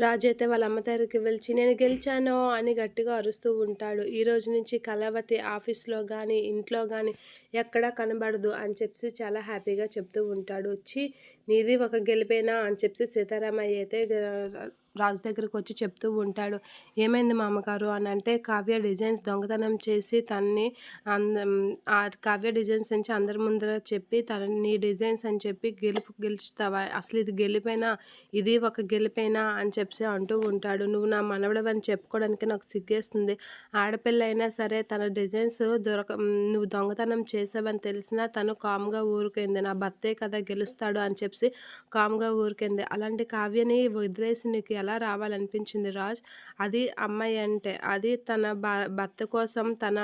రాజు అయితే వాళ్ళ అమ్మ దగ్గరికి వెళ్ళి నేను గెలిచాను అని గట్టిగా అరుస్తూ ఉంటాడు. ఈ రోజు నుంచి కళావతి ఆఫీస్లో కానీ ఇంట్లో కానీ ఎక్కడా కనబడదు అని చెప్పి చాలా హ్యాపీగా చెప్తూ ఉంటాడు. వచ్చి నీది ఒక గెలిపేనా? అని చెప్పి సీతారామయ్య అయితే రాజు దగ్గరికి వచ్చి చెప్తూ ఉంటాడు ఏమైంది మామగారు? అని అంటే కావ్య డిజైన్స్ దొంగతనం చేసి తనని అంద ఆ కావ్య డిజైన్స్ నుంచి అందరి ముందర చెప్పి తన నీ డిజైన్స్ అని చెప్పి గెలుపు గెలుచుతావా? అసలు ఇది గెలిపైనా? ఇది ఒక గెలిపైనా? అని చెప్పి అంటూ ఉంటాడు. నువ్వు నా మనవడవని చెప్పుకోవడానికి నాకు సిగ్గేస్తుంది. ఆడపిల్ల అయినా సరే తన డిజైన్స్ దొరక నువ్వు దొంగతనం చేసావని తెలిసినా తను కామ్గా ఊరుకుంది. నా భర్తే కదా గెలుస్తాడు అని చెప్పి కామ్గా ఊరికింది. అలాంటి కావ్యని వదిలేసి నీకు ఎలా రావాలనిపించింది రాజ్. అది అమ్మాయి అంటే అది తన భ- భర్త కోసం తన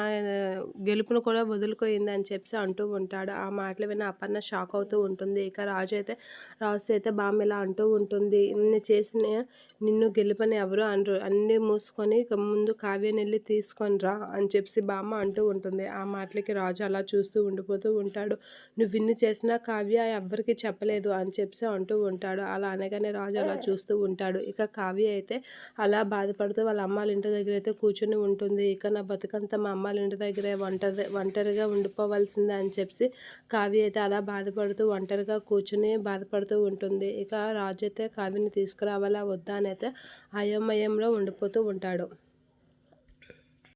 గెలుపును కూడా వదులుకోయింది అని చెప్పి అంటూ ఉంటాడు. ఆ మాటలు విన్న అపర్ణ షాక్ అవుతూ ఉంటుంది. ఇక రాజు అయితే రాజు అయితే బామ్మ ఇలా అంటూ ఉంటుంది. నిన్ను చేసిన నిన్ను గెలుపని ఎవరు అనరు. అన్నీ మూసుకొని ఇక ముందు కావ్యని వెళ్ళి తీసుకొని రా అని చెప్పి బామ్మ అంటూ ఉంటుంది. ఆ మాటలకి రాజు అలా చూస్తూ ఉండిపోతూ ఉంటాడు. నువ్వు ఇన్ని చేసినా కావ్య ఎవరికి చెప్పలేదు అని చెప్పి అంటూ ఉంటాడు. అలా అనగానే రాజు అలా చూస్తూ ఉంటాడు. ఇక ఇక కావ్య అయితే అలా బాధపడుతూ వాళ్ళ అమ్మాళ్ళ ఇంటి దగ్గర అయితే కూర్చుని ఉంటుంది. ఇక నా బతుకంతా మా అమ్మాళ్ళ ఇంటి దగ్గరే ఒంటరి ఒంటరిగా ఉండిపోవాల్సిందే అని చెప్పి కావ్య అయితే అలా బాధపడుతూ ఒంటరిగా కూర్చుని బాధపడుతూ ఉంటుంది. ఇక రాజు అయితే కావ్యని తీసుకురావాలా వద్దా అని అయితే అయోమయంలో ఉండిపోతూ ఉంటాడు.